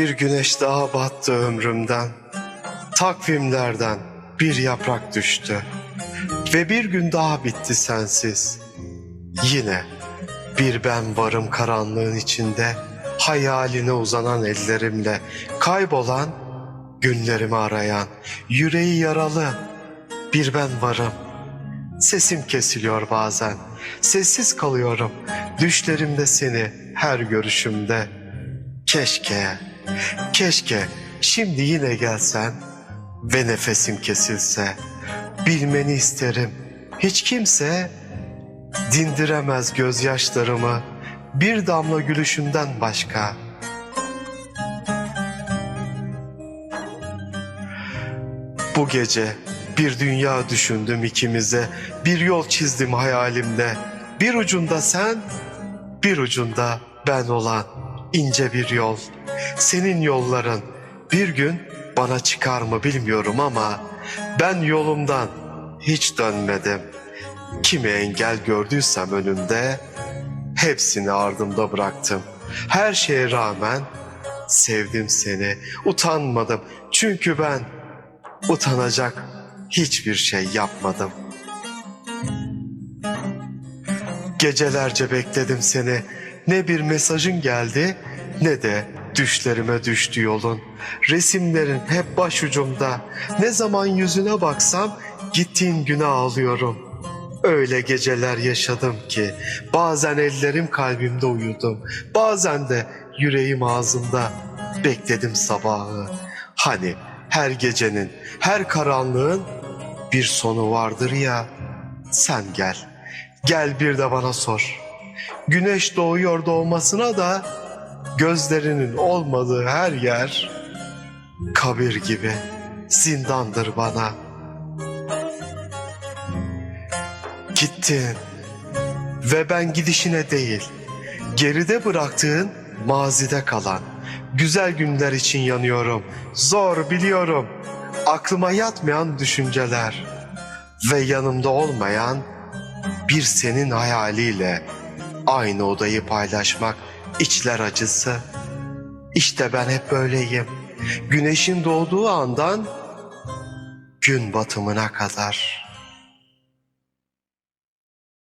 Bir güneş daha battı ömrümden. Takvimlerden bir yaprak düştü. Ve bir gün daha bitti sensiz. Yine bir ben varım karanlığın içinde. Hayaline uzanan ellerimle kaybolan günlerimi arayan yüreği yaralı bir ben varım. Sesim kesiliyor bazen. Sessiz kalıyorum. Düşlerimde seni her görüşümde. Keşke, keşke şimdi yine gelsen ve nefesim kesilse. Bilmeni isterim. Hiç kimse dindiremez gözyaşlarımı bir damla gülüşünden başka. Bu gece bir dünya düşündüm ikimize, bir yol çizdim hayalimde. Bir ucunda sen, bir ucunda ben olan ince bir yol. Senin yolların bir gün bana çıkar mı bilmiyorum ama ben yolumdan hiç dönmedim. Kimi engel gördüysem önümde hepsini ardımda bıraktım. Her şeye rağmen sevdim seni, utanmadım. Çünkü ben utanacak hiçbir şey yapmadım. Gecelerce bekledim seni. Ne bir mesajın geldi ne de düşlerime düştü yolun. Resimlerin hep başucumda. Ne zaman yüzüne baksam gittiğin güne ağlıyorum. Öyle geceler yaşadım ki bazen ellerim kalbimde uyudum. Bazen de yüreğim ağzımda bekledim sabahı. Hani her gecenin, her karanlığın bir sonu vardır ya. Sen gel, gel bir de bana sor. Güneş doğuyor doğmasına da gözlerinin olmadığı her yer kabir gibi zindandır bana. Gittin ve ben gidişine değil, geride bıraktığın mazide kalan güzel günler için yanıyorum. Zor biliyorum. Aklıma yatmayan düşünceler ve yanımda olmayan bir senin hayaliyle aynı odayı paylaşmak içler acısı. İşte ben hep böyleyim. Güneşin doğduğu andan gün batımına kadar.